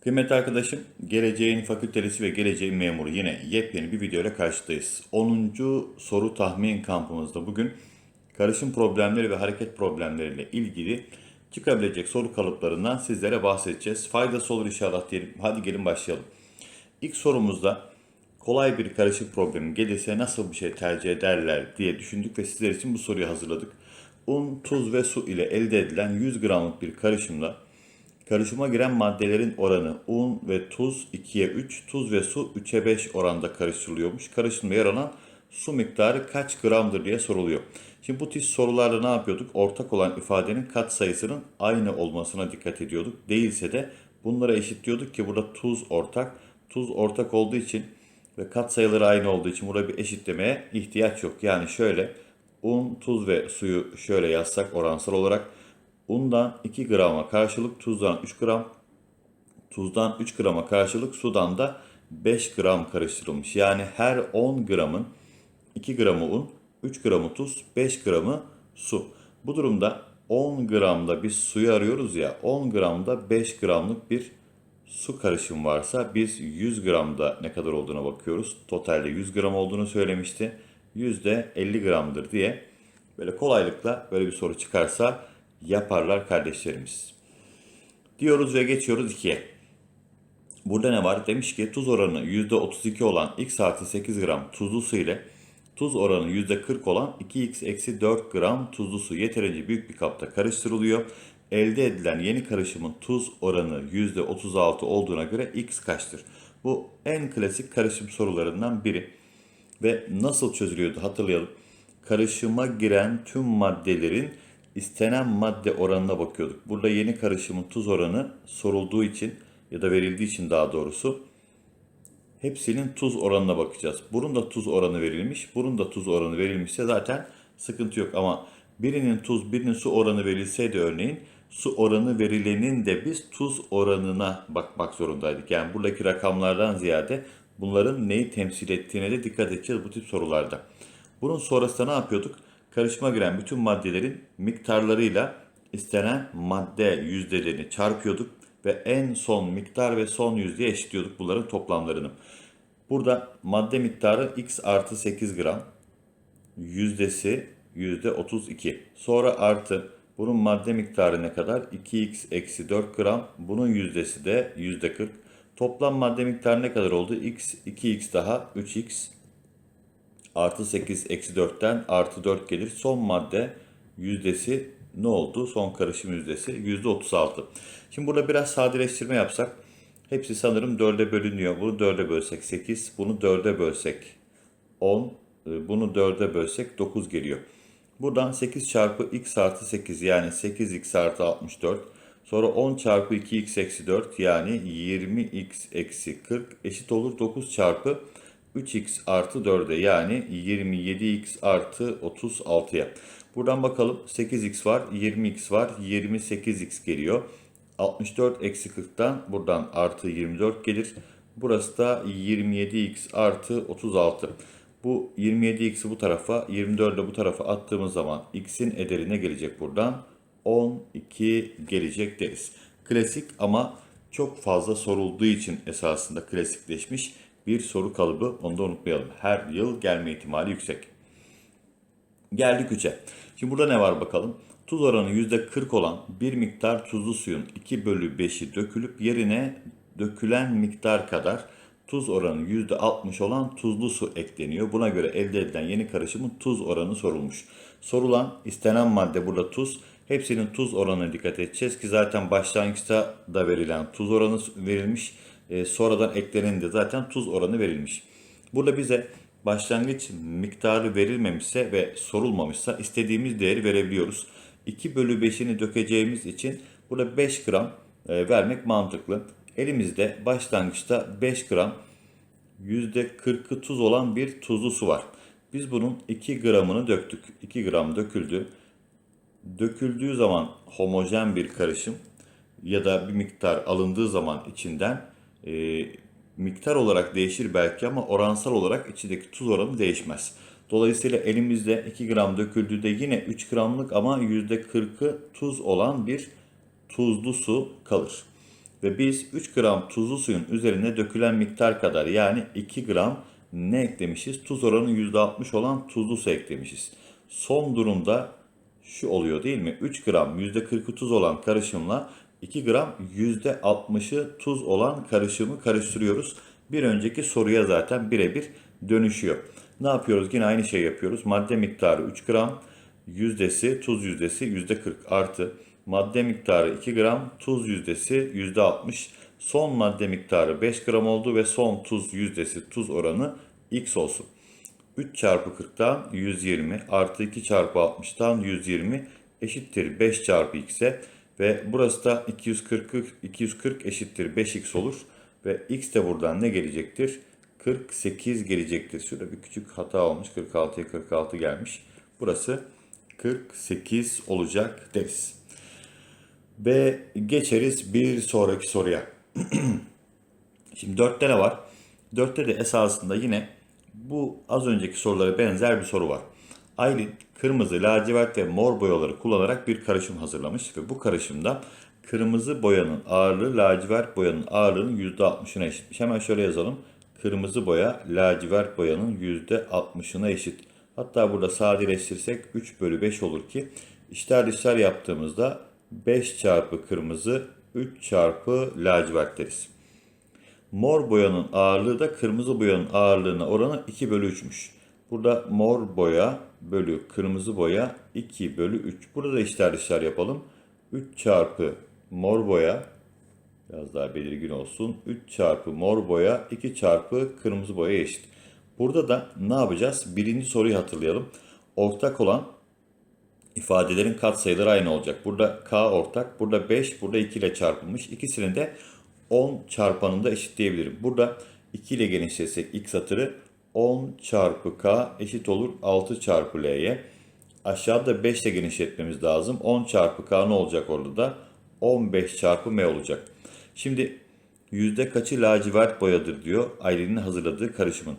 Kıymetli arkadaşım, geleceğin fakültelisi ve geleceğin memuru yine yepyeni bir video ile karşıdayız. 10. soru tahmin kampımızda bugün karışım problemleri ve hareket problemleriyle ilgili çıkabilecek soru kalıplarından sizlere bahsedeceğiz. Faydası olur inşallah diyelim. Hadi gelin başlayalım. İlk sorumuzda kolay bir karışım problemi gelirse nasıl bir şey tercih ederler diye düşündük ve sizler için bu soruyu hazırladık. Un, tuz ve su ile elde edilen 100 gramlık bir karışımla Karışıma giren maddelerin oranı un ve tuz 2'ye 3, tuz ve su 3'e 5 oranda karıştırılıyormuş. Karışımda yer alan su miktarı kaç gramdır diye soruluyor. Şimdi bu tip sorularda ne yapıyorduk? Ortak olan ifadenin kat sayısının aynı olmasına dikkat ediyorduk. Değilse de bunlara eşitliyorduk ki burada tuz ortak. Tuz ortak olduğu için ve kat sayıları aynı olduğu için burada bir eşitlemeye ihtiyaç yok. Yani şöyle un, tuz ve suyu şöyle yazsak oransal olarak Undan 2 grama karşılık tuzdan 3 gram, tuzdan 3 grama karşılık sudan da 5 gram karıştırılmış. Yani her 10 gramın 2 gramı un, 3 gramı tuz, 5 gramı su. Bu durumda 10 gramda biz suyu arıyoruz ya 10 gramda 5 gramlık bir su karışım varsa biz 100 gramda ne kadar olduğuna bakıyoruz. Totalde 100 gram olduğunu söylemişti. Yüzde 50 gramdır diye böyle kolaylıkla böyle bir soru çıkarsa yaparlar kardeşlerimiz. Diyoruz ve geçiyoruz 2'ye. Burada ne var? Demiş ki tuz oranı %32 olan x artı 8 gram tuzlu su ile tuz oranı %40 olan 2x eksi 4 gram tuzlu su yeterince büyük bir kapta karıştırılıyor. Elde edilen yeni karışımın tuz oranı %36 olduğuna göre x kaçtır? Bu en klasik karışım sorularından biri. Ve nasıl çözülüyordu hatırlayalım. Karışıma giren tüm maddelerin istenen madde oranına bakıyorduk. Burada yeni karışımın tuz oranı sorulduğu için ya da verildiği için daha doğrusu hepsinin tuz oranına bakacağız. Bunun da tuz oranı verilmiş, bunun da tuz oranı verilmişse zaten sıkıntı yok ama birinin tuz, birinin su oranı verilseydi örneğin su oranı verilenin de biz tuz oranına bakmak zorundaydık. Yani buradaki rakamlardan ziyade bunların neyi temsil ettiğine de dikkat edeceğiz bu tip sorularda. Bunun sonrasında ne yapıyorduk? Karışıma giren bütün maddelerin miktarlarıyla istenen madde yüzdelerini çarpıyorduk ve en son miktar ve son yüzdeye eşitliyorduk bunların toplamlarını. Burada madde miktarı x artı 8 gram, yüzdesi yüzde 32. Sonra artı bunun madde miktarı ne kadar? 2x eksi 4 gram, bunun yüzdesi de yüzde 40. Toplam madde miktarı ne kadar oldu? x, 2x daha 3x artı 8 eksi 4'ten artı 4 gelir. Son madde yüzdesi ne oldu? Son karışım yüzdesi yüzde 36. Şimdi burada biraz sadeleştirme yapsak hepsi sanırım 4'e bölünüyor. Bunu 4'e bölsek 8, bunu 4'e bölsek 10, e, bunu 4'e bölsek 9 geliyor. Buradan 8 çarpı x artı 8 yani 8x artı 64. Sonra 10 çarpı 2x eksi 4 yani 20x eksi 40 eşit olur 9 çarpı 3x artı 4'e yani 27x artı 36'ya. Buradan bakalım 8x var, 20x var, 28x geliyor. 64 eksi 40'tan buradan artı 24 gelir. Burası da 27x artı 36. Bu 27x'i bu tarafa, 24'ü bu tarafa attığımız zaman x'in ederine gelecek buradan. 12 gelecek deriz. Klasik ama çok fazla sorulduğu için esasında klasikleşmiş bir soru kalıbı. Onu da unutmayalım. Her yıl gelme ihtimali yüksek. Geldik 3'e. Şimdi burada ne var bakalım. Tuz oranı %40 olan bir miktar tuzlu suyun 2 bölü 5'i dökülüp yerine dökülen miktar kadar tuz oranı %60 olan tuzlu su ekleniyor. Buna göre elde edilen yeni karışımın tuz oranı sorulmuş. Sorulan istenen madde burada tuz. Hepsinin tuz oranına dikkat edeceğiz ki zaten başlangıçta da verilen tuz oranı verilmiş e, sonradan eklenenin de zaten tuz oranı verilmiş. Burada bize başlangıç miktarı verilmemişse ve sorulmamışsa istediğimiz değeri verebiliyoruz. 2 bölü 5'ini dökeceğimiz için burada 5 gram e, vermek mantıklı. Elimizde başlangıçta 5 gram %40'ı tuz olan bir tuzlu su var. Biz bunun 2 gramını döktük. 2 gram döküldü. Döküldüğü zaman homojen bir karışım ya da bir miktar alındığı zaman içinden e, miktar olarak değişir belki ama oransal olarak içindeki tuz oranı değişmez. Dolayısıyla elimizde 2 gram döküldüğünde yine 3 gramlık ama %40'ı tuz olan bir tuzlu su kalır. Ve biz 3 gram tuzlu suyun üzerine dökülen miktar kadar yani 2 gram ne eklemişiz? Tuz oranı %60 olan tuzlu su eklemişiz. Son durumda şu oluyor değil mi? 3 gram %40'ı tuz olan karışımla 2 gram %60'ı tuz olan karışımı karıştırıyoruz. Bir önceki soruya zaten birebir dönüşüyor. Ne yapıyoruz? Yine aynı şey yapıyoruz. Madde miktarı 3 gram, yüzdesi, tuz yüzdesi %40 artı madde miktarı 2 gram, tuz yüzdesi %60. Son madde miktarı 5 gram oldu ve son tuz yüzdesi, tuz oranı x olsun. 3 çarpı 40'tan 120 artı 2 çarpı 60'tan 120 eşittir 5 çarpı x'e ve burası da 240, 240 eşittir 5x olur ve x de buradan ne gelecektir? 48 gelecektir. Şurada bir küçük hata olmuş. 46'ya 46 gelmiş. Burası 48 olacak deriz. Ve geçeriz bir sonraki soruya. Şimdi 4'te ne var? 4'te de esasında yine bu az önceki sorulara benzer bir soru var. Aylin kırmızı, lacivert ve mor boyaları kullanarak bir karışım hazırlamış ve bu karışımda kırmızı boyanın ağırlığı lacivert boyanın ağırlığının %60'ına eşitmiş. Hemen şöyle yazalım. Kırmızı boya lacivert boyanın %60'ına eşit. Hatta burada sadeleştirirsek 3 bölü 5 olur ki işler dışlar yaptığımızda 5 çarpı kırmızı 3 çarpı lacivert deriz. Mor boyanın ağırlığı da kırmızı boyanın ağırlığına oranı 2 bölü 3'müş. Burada mor boya bölü kırmızı boya 2 bölü 3. Burada da işler dışlar yapalım. 3 çarpı mor boya biraz daha belirgin olsun. 3 çarpı mor boya 2 çarpı kırmızı boya eşit. Burada da ne yapacağız? Birinci soruyu hatırlayalım. Ortak olan ifadelerin katsayıları aynı olacak. Burada k ortak, burada 5, burada 2 ile çarpılmış. İkisini de 10 çarpanında eşitleyebilirim. Burada 2 ile genişletsek x atırı 10 çarpı k eşit olur 6 çarpı l'ye. Aşağıda 5 ile genişletmemiz lazım. 10 çarpı k ne olacak orada da? 15 çarpı m olacak. Şimdi yüzde kaçı lacivert boyadır diyor Aylin'in hazırladığı karışımın.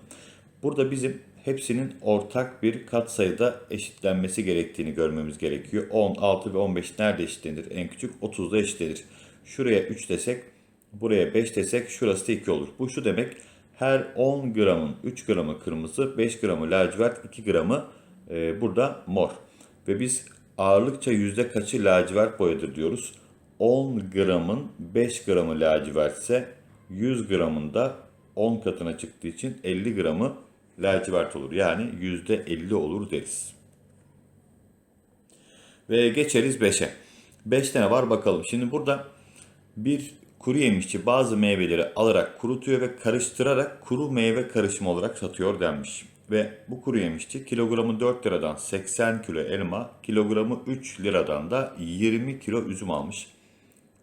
Burada bizim hepsinin ortak bir katsayıda eşitlenmesi gerektiğini görmemiz gerekiyor. 10, 6 ve 15 nerede eşitlenir? En küçük 30'da eşitlenir. Şuraya 3 desek, buraya 5 desek şurası da 2 olur. Bu şu demek her 10 gramın 3 gramı kırmızı, 5 gramı lacivert, 2 gramı e, burada mor. Ve biz ağırlıkça yüzde kaçı lacivert boyadır diyoruz. 10 gramın 5 gramı lacivertse 100 gramın da 10 katına çıktığı için 50 gramı lacivert olur. Yani %50 olur deriz. Ve geçeriz 5'e. 5 tane var bakalım. Şimdi burada bir kuru yemişçi bazı meyveleri alarak kurutuyor ve karıştırarak kuru meyve karışımı olarak satıyor denmiş. Ve bu kuru yemişçi kilogramı 4 liradan 80 kilo elma, kilogramı 3 liradan da 20 kilo üzüm almış.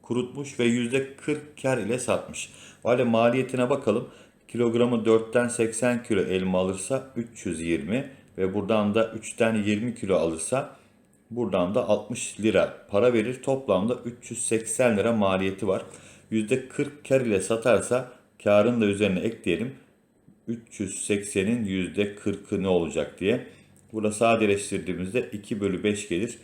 Kurutmuş ve %40 kar ile satmış. O halde maliyetine bakalım. Kilogramı 4'ten 80 kilo elma alırsa 320 ve buradan da 3'ten 20 kilo alırsa buradan da 60 lira para verir. Toplamda 380 lira maliyeti var. %40 kar ile satarsa karın da üzerine ekleyelim. 380'in %40'ı ne olacak diye. Burada sadeleştirdiğimizde 2 bölü 5 gelir.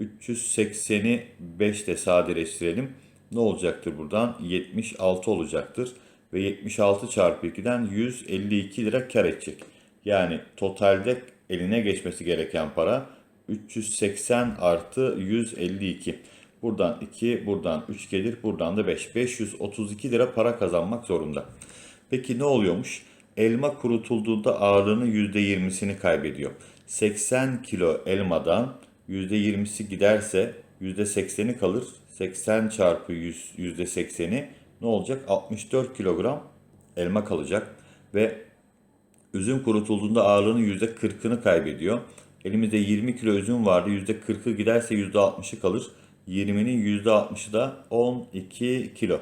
380'i 5 ile sadeleştirelim. Ne olacaktır buradan? 76 olacaktır. Ve 76 çarpı 2'den 152 lira kar edecek. Yani totalde eline geçmesi gereken para 380 artı 152. Buradan 2, buradan 3 gelir, buradan da 5. 532 lira para kazanmak zorunda. Peki ne oluyormuş? Elma kurutulduğunda ağırlığının %20'sini kaybediyor. 80 kilo elmadan %20'si giderse %80'i kalır. 80 çarpı 100, %80'i ne olacak? 64 kilogram elma kalacak. Ve üzüm kurutulduğunda ağırlığının %40'ını kaybediyor. Elimizde 20 kilo üzüm vardı. %40'ı giderse %60'ı kalır. 20'nin %60'ı da 12 kilo.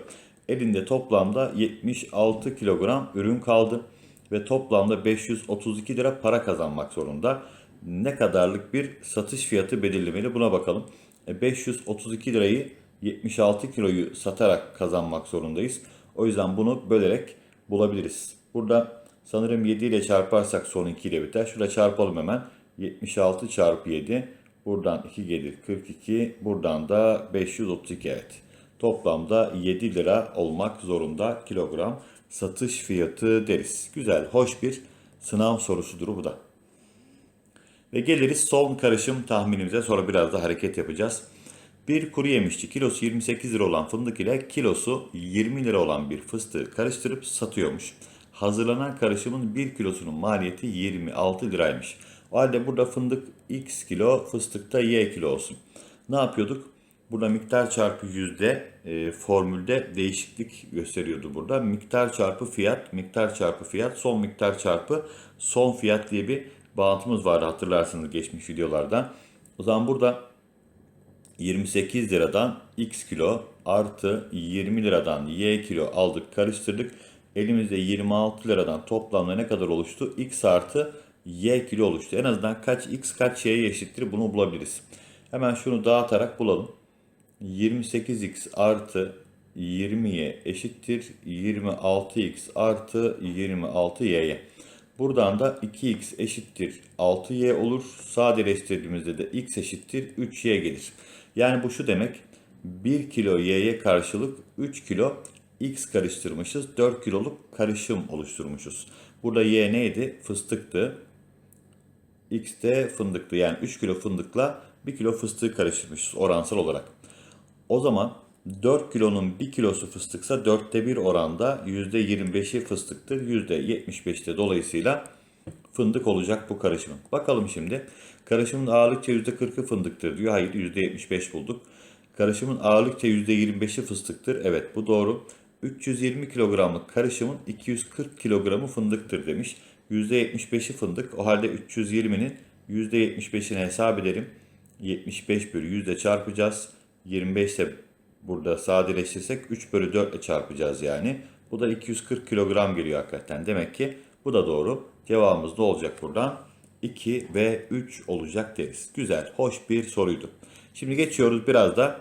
Elinde toplamda 76 kilogram ürün kaldı ve toplamda 532 lira para kazanmak zorunda. Ne kadarlık bir satış fiyatı belirlemeli buna bakalım. 532 lirayı 76 kiloyu satarak kazanmak zorundayız. O yüzden bunu bölerek bulabiliriz. Burada sanırım 7 ile çarparsak son 2 ile biter. Şurada çarpalım hemen. 76 çarpı 7. Buradan 2 gelir 42. Buradan da 532 evet. toplamda 7 lira olmak zorunda kilogram satış fiyatı deriz. Güzel, hoş bir sınav sorusudur bu da. Ve geliriz son karışım tahminimize sonra biraz da hareket yapacağız. Bir kuru yemişçi kilosu 28 lira olan fındık ile kilosu 20 lira olan bir fıstığı karıştırıp satıyormuş. Hazırlanan karışımın 1 kilosunun maliyeti 26 liraymış. O halde burada fındık x kilo, fıstıkta y kilo olsun. Ne yapıyorduk? Burada miktar çarpı yüzde e, formülde değişiklik gösteriyordu burada. Miktar çarpı fiyat, miktar çarpı fiyat, son miktar çarpı son fiyat diye bir bağıntımız vardı hatırlarsınız geçmiş videolardan. O zaman burada 28 liradan x kilo artı 20 liradan y kilo aldık karıştırdık. Elimizde 26 liradan toplamda ne kadar oluştu? x artı y kilo oluştu. En azından kaç x kaç y'ye eşittir bunu bulabiliriz. Hemen şunu dağıtarak bulalım. 28x artı 20y eşittir 26x artı 26y'ye. Buradan da 2x eşittir 6y olur. Sadeleştirdiğimizde de x eşittir 3y gelir. Yani bu şu demek 1 kilo y'ye karşılık 3 kilo x karıştırmışız. 4 kiloluk karışım oluşturmuşuz. Burada y neydi? Fıstıktı. X de fındıktı. Yani 3 kilo fındıkla 1 kilo fıstığı karıştırmışız oransal olarak. O zaman 4 kilonun 1 kilosu fıstıksa 4'te 1 oranda %25'i fıstıktır. %75'te dolayısıyla fındık olacak bu karışımın. Bakalım şimdi. Karışımın ağırlıkça %40'ı fındıktır diyor. Hayır %75 bulduk. Karışımın ağırlıkça %25'i fıstıktır. Evet bu doğru. 320 kilogramlık karışımın 240 kilogramı fındıktır demiş. %75'i fındık. O halde 320'nin %75'ini hesap edelim. 75 bölü yüzde çarpacağız. 25 ise burada sadeleştirsek 3 bölü 4 ile çarpacağız yani. Bu da 240 kilogram geliyor hakikaten. Demek ki bu da doğru. Cevabımız ne olacak buradan? 2 ve 3 olacak deriz. Güzel, hoş bir soruydu. Şimdi geçiyoruz biraz da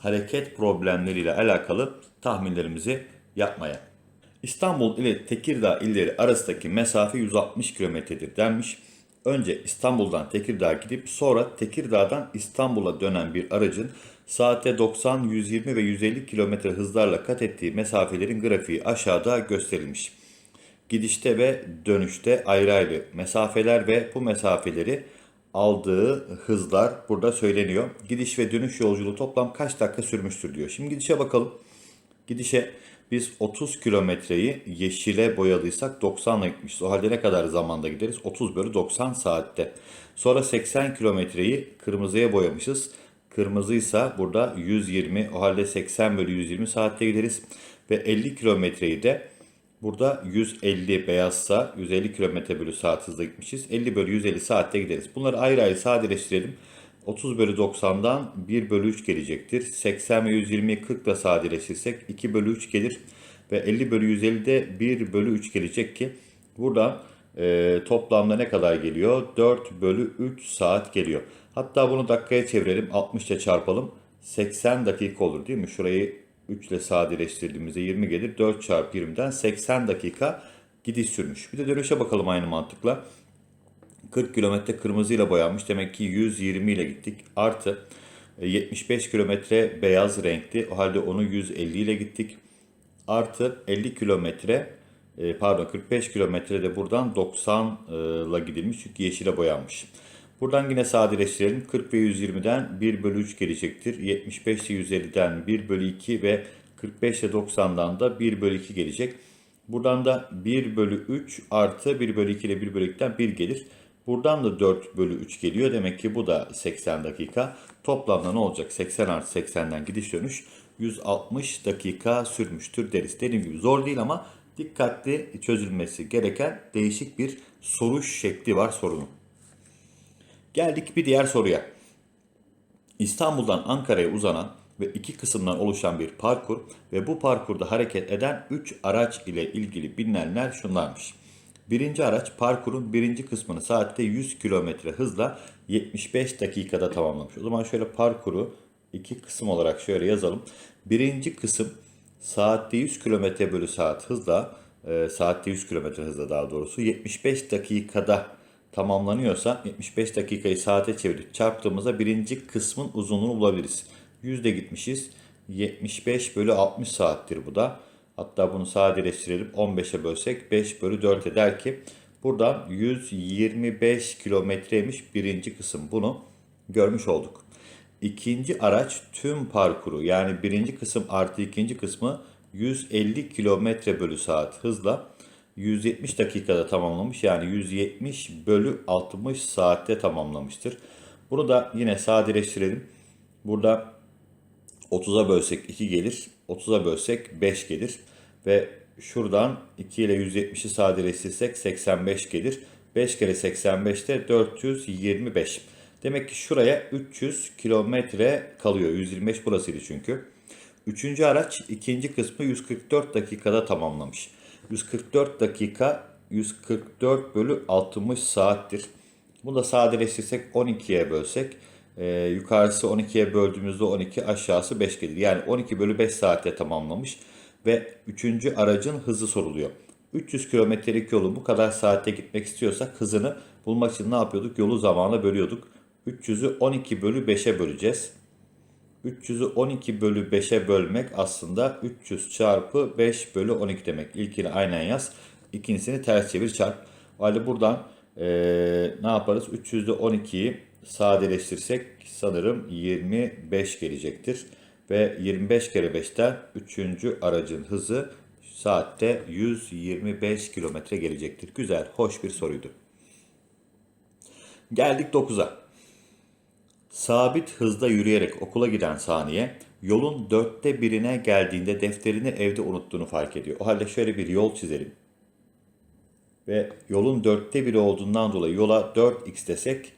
hareket problemleriyle alakalı tahminlerimizi yapmaya. İstanbul ile Tekirdağ illeri arasındaki mesafe 160 kilometredir denmiş. Önce İstanbul'dan Tekirdağ'a gidip sonra Tekirdağ'dan İstanbul'a dönen bir aracın saatte 90, 120 ve 150 km hızlarla kat ettiği mesafelerin grafiği aşağıda gösterilmiş. Gidişte ve dönüşte ayrı ayrı mesafeler ve bu mesafeleri aldığı hızlar burada söyleniyor. Gidiş ve dönüş yolculuğu toplam kaç dakika sürmüştür diyor. Şimdi gidişe bakalım. Gidişe biz 30 kilometreyi yeşile boyadıysak 90 ile gitmişiz. O halde ne kadar zamanda gideriz? 30 bölü 90 saatte. Sonra 80 kilometreyi kırmızıya boyamışız. Kırmızıysa burada 120 o halde 80 bölü 120 saatte gideriz. Ve 50 kilometreyi de burada 150 beyazsa 150 kilometre bölü saat hızla gitmişiz. 50 bölü 150 saatte gideriz. Bunları ayrı ayrı sadeleştirelim. 30 bölü 90'dan 1 bölü 3 gelecektir. 80 ve 120'yi 40 ile sadeleştirsek 2 bölü 3 gelir. Ve 50 bölü 150'de 1 bölü 3 gelecek ki buradan e, toplamda ne kadar geliyor? 4 bölü 3 saat geliyor. Hatta bunu dakikaya çevirelim. 60 ile çarpalım. 80 dakika olur değil mi? Şurayı 3 ile sadeleştirdiğimizde 20 gelir. 4 çarpı 20'den 80 dakika gidiş sürmüş. Bir de dönüşe bakalım aynı mantıkla. 40 kilometre kırmızıyla boyanmış. Demek ki 120 ile gittik. Artı 75 kilometre beyaz renkli. O halde onu 150 ile gittik. Artı 50 kilometre e, pardon 45 kilometre de buradan 90 ile gidilmiş. Çünkü yeşile boyanmış. Buradan yine sadeleştirelim. 40 ve 120'den 1 bölü 3 gelecektir. 75 ile 150'den 1 bölü 2 ve 45 ile 90'dan da 1 bölü 2 gelecek. Buradan da 1 bölü 3 artı 1 bölü 2 ile 1 bölü 2'den 1 gelir. Buradan da 4 bölü 3 geliyor. Demek ki bu da 80 dakika. Toplamda ne olacak? 80 artı 80'den gidiş dönüş 160 dakika sürmüştür deriz. Dediğim gibi zor değil ama dikkatli çözülmesi gereken değişik bir soruş şekli var sorunun. Geldik bir diğer soruya. İstanbul'dan Ankara'ya uzanan ve iki kısımdan oluşan bir parkur ve bu parkurda hareket eden 3 araç ile ilgili bilinenler şunlarmış. Birinci araç parkurun birinci kısmını saatte 100 km hızla 75 dakikada tamamlamış. O zaman şöyle parkuru iki kısım olarak şöyle yazalım. Birinci kısım saatte 100 km bölü saat hızla, e, saatte 100 km hızla daha doğrusu 75 dakikada tamamlanıyorsa 75 dakikayı saate çevirip çarptığımızda birinci kısmın uzunluğunu bulabiliriz. Yüzde gitmişiz. 75 bölü 60 saattir bu da. Hatta bunu sadeleştirelim 15'e bölsek 5 bölü 4 eder ki buradan 125 kilometreymiş birinci kısım bunu görmüş olduk. İkinci araç tüm parkuru yani birinci kısım artı ikinci kısmı 150 kilometre bölü saat hızla 170 dakikada tamamlamış. Yani 170 bölü 60 saatte tamamlamıştır. Bunu da yine sadeleştirelim. Burada 30'a bölsek 2 gelir. 30'a bölsek 5 gelir. Ve şuradan 2 ile 170'i sadeleştirsek 85 gelir. 5 kere 85'te 425. Demek ki şuraya 300 kilometre kalıyor. 125 burasıydı çünkü. Üçüncü araç ikinci kısmı 144 dakikada tamamlamış. 144 dakika 144 bölü 60 saattir. Bunu da sadeleştirsek 12'ye bölsek e, yukarısı 12'ye böldüğümüzde 12 aşağısı 5 gelir. Yani 12 bölü 5 saatte tamamlamış ve üçüncü aracın hızı soruluyor. 300 kilometrelik yolu bu kadar saatte gitmek istiyorsak hızını bulmak için ne yapıyorduk? Yolu zamana bölüyorduk. 300'ü 12 bölü 5'e böleceğiz. 300'ü 12 bölü 5'e bölmek aslında 300 çarpı 5 bölü 12 demek. İlkini aynen yaz. İkincisini ters çevir çarp. O buradan eee, ne yaparız? 300'de 12'yi sadeleştirsek sanırım 25 gelecektir. Ve 25 kere 5'ten 3. aracın hızı saatte 125 kilometre gelecektir. Güzel, hoş bir soruydu. Geldik 9'a. Sabit hızda yürüyerek okula giden saniye yolun dörtte birine geldiğinde defterini evde unuttuğunu fark ediyor. O halde şöyle bir yol çizelim. Ve yolun dörtte biri olduğundan dolayı yola 4x desek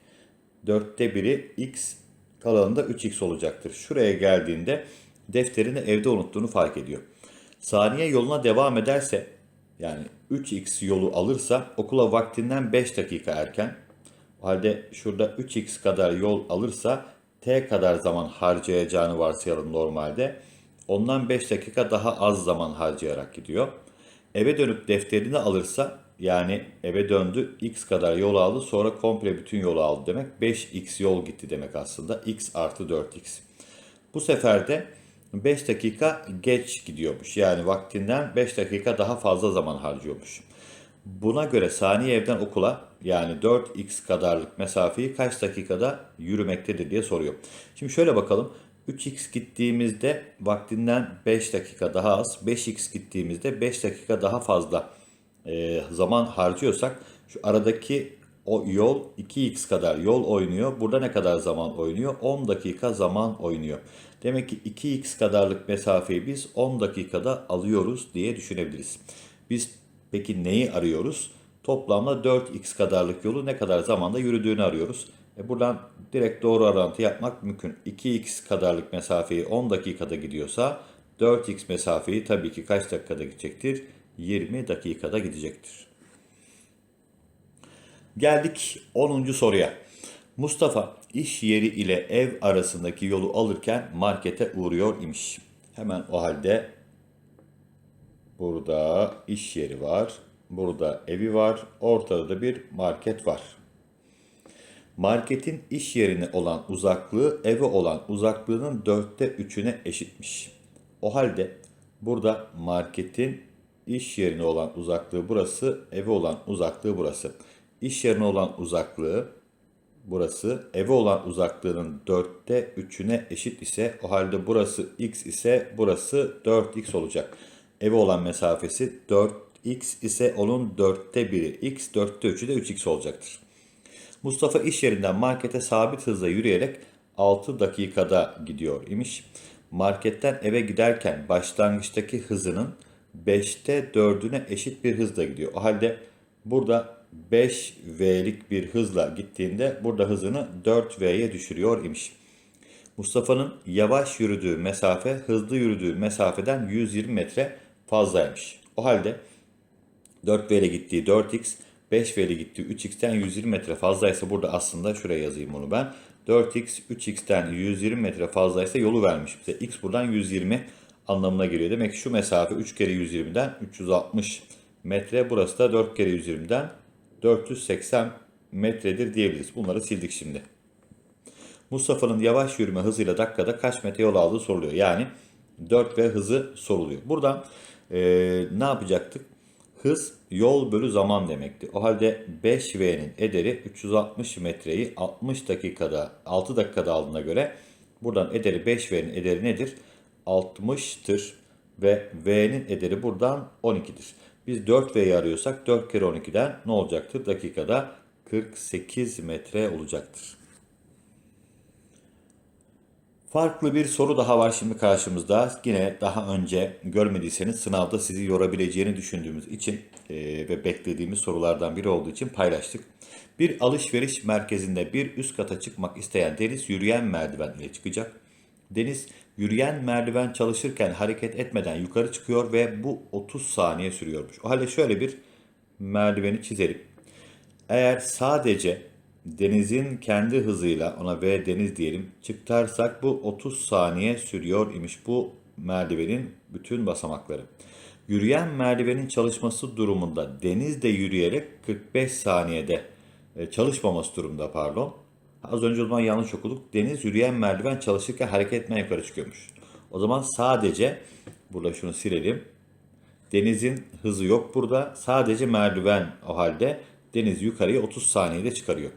dörtte biri x kalanında 3x olacaktır. Şuraya geldiğinde defterini evde unuttuğunu fark ediyor. Saniye yoluna devam ederse yani 3x yolu alırsa okula vaktinden 5 dakika erken o halde şurada 3x kadar yol alırsa t kadar zaman harcayacağını varsayalım normalde. Ondan 5 dakika daha az zaman harcayarak gidiyor. Eve dönüp defterini alırsa yani eve döndü x kadar yol aldı sonra komple bütün yolu aldı demek. 5x yol gitti demek aslında. x artı 4x. Bu sefer de 5 dakika geç gidiyormuş. Yani vaktinden 5 dakika daha fazla zaman harcıyormuş. Buna göre saniye evden okula yani 4x kadarlık mesafeyi kaç dakikada yürümektedir diye soruyor. Şimdi şöyle bakalım. 3x gittiğimizde vaktinden 5 dakika daha az, 5x gittiğimizde 5 dakika daha fazla e, zaman harcıyorsak şu aradaki o yol 2x kadar yol oynuyor. Burada ne kadar zaman oynuyor? 10 dakika zaman oynuyor. Demek ki 2x kadarlık mesafeyi biz 10 dakikada alıyoruz diye düşünebiliriz. Biz peki neyi arıyoruz? Toplamda 4x kadarlık yolu ne kadar zamanda yürüdüğünü arıyoruz. E buradan direkt doğru orantı yapmak mümkün. 2x kadarlık mesafeyi 10 dakikada gidiyorsa 4x mesafeyi tabii ki kaç dakikada gidecektir? 20 dakikada gidecektir. Geldik 10. soruya. Mustafa iş yeri ile ev arasındaki yolu alırken markete uğruyor imiş. Hemen o halde burada iş yeri var. Burada evi var. Ortada da bir market var. Marketin iş yerine olan uzaklığı eve olan uzaklığının dörtte üçüne eşitmiş. O halde burada marketin iş yerine olan uzaklığı burası, eve olan uzaklığı burası. İş yerine olan uzaklığı burası, eve olan uzaklığının dörtte üçüne eşit ise o halde burası x ise burası 4x olacak. Eve olan mesafesi 4x ise onun dörtte biri x, dörtte üçü de 3x olacaktır. Mustafa iş yerinden markete sabit hızla yürüyerek 6 dakikada gidiyor imiş. Marketten eve giderken başlangıçtaki hızının 5'te 4'üne eşit bir hızla gidiyor. O halde burada 5V'lik bir hızla gittiğinde burada hızını 4V'ye düşürüyor imiş. Mustafa'nın yavaş yürüdüğü mesafe hızlı yürüdüğü mesafeden 120 metre fazlaymış. O halde 4V ile gittiği 4x, 5V ile gittiği 3x'ten 120 metre fazlaysa burada aslında şuraya yazayım bunu ben. 4x 3x'ten 120 metre fazlaysa yolu vermiş bize. x buradan 120 anlamına geliyor. Demek ki şu mesafe 3 kere 120'den 360 metre. Burası da 4 kere 120'den 480 metredir diyebiliriz. Bunları sildik şimdi. Mustafa'nın yavaş yürüme hızıyla dakikada kaç metre yol aldığı soruluyor. Yani 4 ve hızı soruluyor. Buradan e, ne yapacaktık? Hız yol bölü zaman demekti. O halde 5V'nin ederi 360 metreyi 60 dakikada 6 dakikada aldığına göre buradan ederi 5V'nin ederi nedir? 60'tır ve V'nin ederi buradan 12'dir. Biz 4V'yi arıyorsak 4 kere 12'den ne olacaktır? Dakikada 48 metre olacaktır. Farklı bir soru daha var şimdi karşımızda. Yine daha önce görmediyseniz sınavda sizi yorabileceğini düşündüğümüz için e, ve beklediğimiz sorulardan biri olduğu için paylaştık. Bir alışveriş merkezinde bir üst kata çıkmak isteyen Deniz yürüyen merdiven ile çıkacak. Deniz yürüyen merdiven çalışırken hareket etmeden yukarı çıkıyor ve bu 30 saniye sürüyormuş. O halde şöyle bir merdiveni çizelim. Eğer sadece denizin kendi hızıyla ona V deniz diyelim çıkarsak bu 30 saniye sürüyor imiş bu merdivenin bütün basamakları. Yürüyen merdivenin çalışması durumunda deniz de yürüyerek 45 saniyede e, çalışmaması durumda pardon. Az önce o zaman yanlış okuduk. Deniz yürüyen merdiven çalışırken hareket etmeye yukarı çıkıyormuş. O zaman sadece burada şunu silelim. Denizin hızı yok burada. Sadece merdiven o halde deniz yukarıya 30 saniyede çıkarıyor.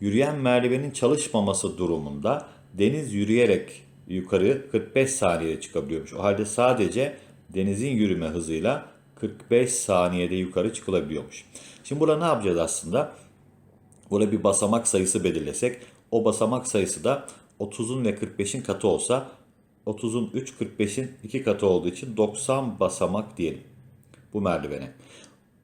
Yürüyen merdivenin çalışmaması durumunda deniz yürüyerek yukarı 45 saniyede çıkabiliyormuş. O halde sadece denizin yürüme hızıyla 45 saniyede yukarı çıkılabiliyormuş. Şimdi burada ne yapacağız aslında? Burada bir basamak sayısı belirlesek o basamak sayısı da 30'un ve 45'in katı olsa 30'un 3 45'in 2 katı olduğu için 90 basamak diyelim bu merdivene.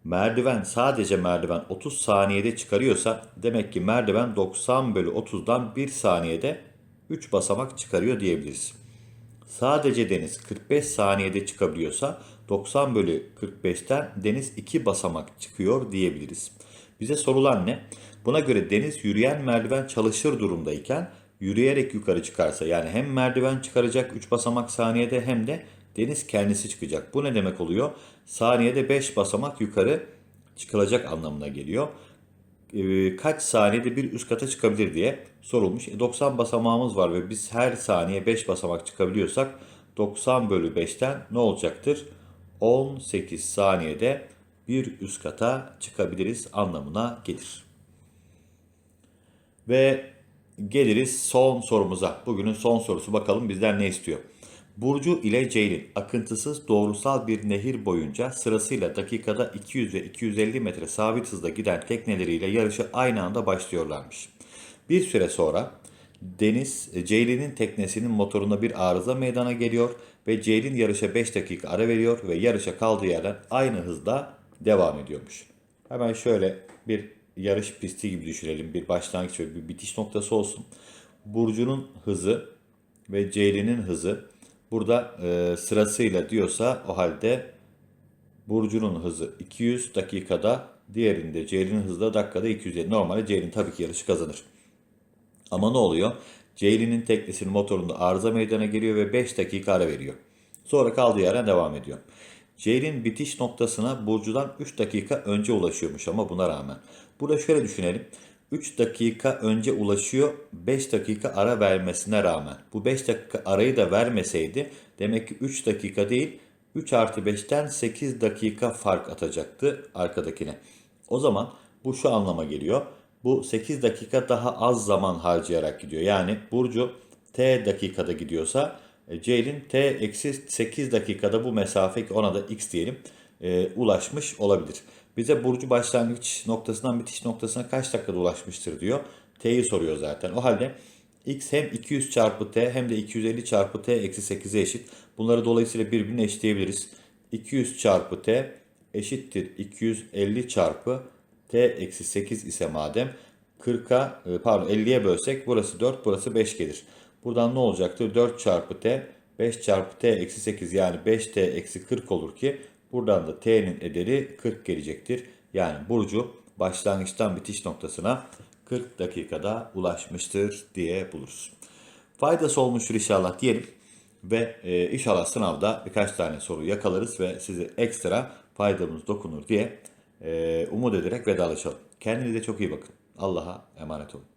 Merdiven sadece merdiven 30 saniyede çıkarıyorsa demek ki merdiven 90 bölü 30'dan 1 saniyede 3 basamak çıkarıyor diyebiliriz. Sadece deniz 45 saniyede çıkabiliyorsa 90 bölü 45'ten deniz 2 basamak çıkıyor diyebiliriz. Bize sorulan ne? Buna göre deniz yürüyen merdiven çalışır durumdayken yürüyerek yukarı çıkarsa yani hem merdiven çıkaracak 3 basamak saniyede hem de deniz kendisi çıkacak. Bu ne demek oluyor? Saniyede 5 basamak yukarı çıkılacak anlamına geliyor. Ee, kaç saniyede bir üst kata çıkabilir diye sorulmuş. E, 90 basamağımız var ve biz her saniye 5 basamak çıkabiliyorsak 90 bölü 5'ten ne olacaktır? 18 saniyede bir üst kata çıkabiliriz anlamına gelir. Ve geliriz son sorumuza. Bugünün son sorusu bakalım bizden ne istiyor? Burcu ile Ceylin akıntısız doğrusal bir nehir boyunca sırasıyla dakikada 200 ve 250 metre sabit hızla giden tekneleriyle yarışa aynı anda başlıyorlarmış. Bir süre sonra Deniz, Ceylin'in teknesinin motoruna bir arıza meydana geliyor ve Ceylin yarışa 5 dakika ara veriyor ve yarışa kaldığı yerden aynı hızda devam ediyormuş. Hemen şöyle bir yarış pisti gibi düşünelim. Bir başlangıç ve bir bitiş noktası olsun. Burcu'nun hızı ve Ceylin'in hızı burada e, sırasıyla diyorsa o halde Burcu'nun hızı 200 dakikada diğerinde Ceylin'in hızı da dakikada 250. Normalde Ceylin tabii ki yarışı kazanır. Ama ne oluyor? Ceylin'in teknesinin motorunda arıza meydana geliyor ve 5 dakika ara veriyor. Sonra kaldığı yerden devam ediyor. Ceylin bitiş noktasına Burcu'dan 3 dakika önce ulaşıyormuş ama buna rağmen. Burada şöyle düşünelim. 3 dakika önce ulaşıyor 5 dakika ara vermesine rağmen. Bu 5 dakika arayı da vermeseydi demek ki 3 dakika değil 3 artı 5'ten 8 dakika fark atacaktı arkadakine. O zaman bu şu anlama geliyor. Bu 8 dakika daha az zaman harcayarak gidiyor. Yani Burcu T dakikada gidiyorsa Ceylin T eksi 8 dakikada bu mesafe ona da X diyelim e, ulaşmış olabilir. Bize Burcu başlangıç noktasından bitiş noktasına kaç dakikada ulaşmıştır diyor. T'yi soruyor zaten. O halde X hem 200 çarpı T hem de 250 çarpı T eksi 8'e eşit. Bunları dolayısıyla birbirine eşitleyebiliriz. 200 çarpı T eşittir 250 çarpı T eksi 8 ise madem 40'a e, pardon 50'ye bölsek burası 4 burası 5 gelir. Buradan ne olacaktır? 4 çarpı t 5 çarpı t eksi 8 yani 5t eksi 40 olur ki buradan da t'nin ederi 40 gelecektir. Yani Burcu başlangıçtan bitiş noktasına 40 dakikada ulaşmıştır diye buluruz. Faydası olmuştur inşallah diyelim ve e, inşallah sınavda birkaç tane soru yakalarız ve size ekstra faydamız dokunur diye e, umut ederek vedalaşalım. Kendinize çok iyi bakın. Allah'a emanet olun.